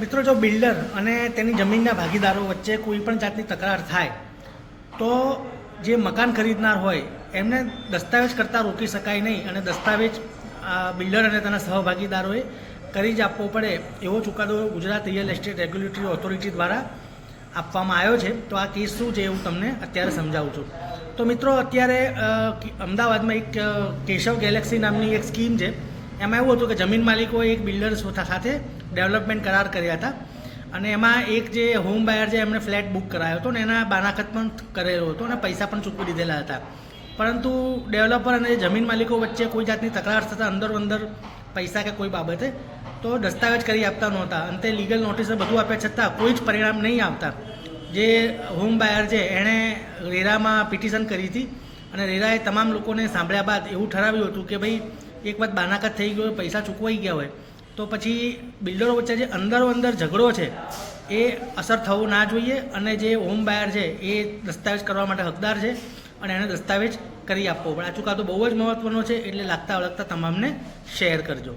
મિત્રો, જો બિલ્ડર અને તેની જમીનના ભાગીદારો વચ્ચે કોઈ પણ જાતની તકરાર થાય, તો જે મકાન ખરીદનાર હોય, એમને દસ્તાવેજ કરતાં રોકી શકાય નહીં અને દસ્તાવેજ બિલ્ડર અને તેના સહભાગીદારોએ કરી જ આપવો પડે એવો ચુકાદો Gujarat real estate regulatory authority દ્વારા આપવામાં આવ્યો છે. તો આ કેસ શું છે એવું તમને અત્યારે સમજાવું છું. તો મિત્રો, અત્યારે અમદાવાદમાં એક કેશવ ગેલેક્સી નામની એક સ્કીમ છે. એમાં એવું હતું કે જમીન માલિકોએ એક બિલ્ડર સાથે ડેવલપમેન્ટ કરાર કર્યા હતા. અને એમાં એક જે હોમ બાયર જે એમણે ફ્લેટ બુક કરાયો હતો ને એના બાનાખત પણ કરેલો હતો અને પૈસા પણ ચૂકવી દીધેલા હતા. પરંતુ ડેવલપર અને જમીન માલિકો વચ્ચે કોઈ જાતની તકરાર થતાં અંદર અંદર પૈસા કે કોઈ બાબતે તો દસ્તાવેજ કરી આપતા નહોતા. અંતે લીગલ નોટિસ બધું આપ્યા છતાં કોઈ જ પરિણામ નહીં આવતા. જે હોમ બાયર છે, એણે રેરામાં પિટિશન કરી હતી. અને રેરાએ તમામ લોકોને સાંભળ્યા બાદ એવું ઠરાવ્યું હતું કે ભાઈ, એક વાત બાનાકત થઈ ગયો પૈસા ચૂકવાઈ ગયા હોય, તો પછી બિલ્ડરો વચ્ચે જે અંદરો અંદર ઝઘડો છે, એ અસર થવો ના જોઈએ અને જે હોમ બાયર છે, એ દસ્તાવેજ કરવા માટે હકદાર છે અને એને દસ્તાવેજ કરી આપવો. પણ આ ચુકાદો બહુ જ મહત્ત્વનો છે, એટલે લાગતા વળગતા તમામને શેર કરજો.